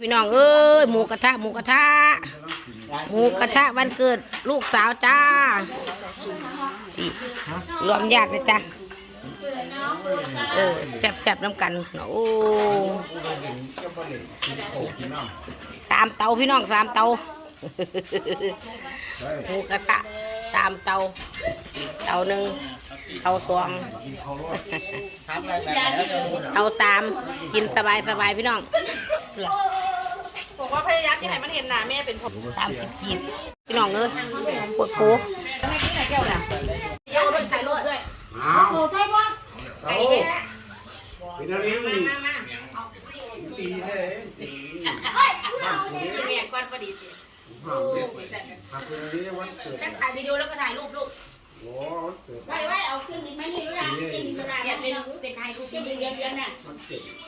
พี่น้องเอ้ยหมูกระทะหมูกระทะหมูกระทะวันเกิดลูกสาวจ้ารวมญาติเลยจ้าเออแซ่บๆน้ำกันโอ้สามเตาพี่น้องสามเตาหมูกระทะสามเตาเตาหนึ่งเตาสองเตาสามกินสบายสบายพี่น้อง บอกว่าพยายามที่ไหนมันเห็นหน้าแม่เป็นผมสามสิบขีดพี่น้องเอ้ยปวดปูไม่กินไหนแก้วน่ะเยอะด้วยใส่รถด้วยโอ้ใช่ป่ะไก่แท้เป็นอะไรมึงมามาตีแท้ตีเมียก้อนประดิษฐ์ห้ามเด็ดหักเลยนี่วันเกิดแค่ถ่ายวิดีโอแล้วก็ถ่ายรูปลูกโอ้วันเกิดไว้ไว้เอาขึ้นดิไม่นี่รู้ละกินสุราเนี่ยเนี่ยเป็นเป็นถ่ายรูปกินเลี้ยงเลี้ยงน่ะวันเจ็ดแฮปปี้เบิร์ดเดย์ทูยูแฮปปี้เบิร์ดเดย์ทูยูแ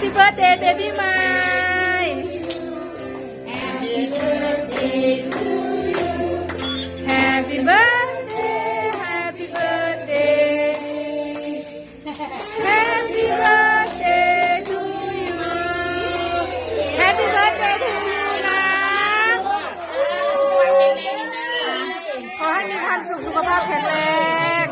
Happy birthday, baby mine. Happy birthday to you. Happy birthday, happy birthday. Happy birthday to you. Happy birthday to you นะขอให้มีความสุขสุขภาพแข็งแรง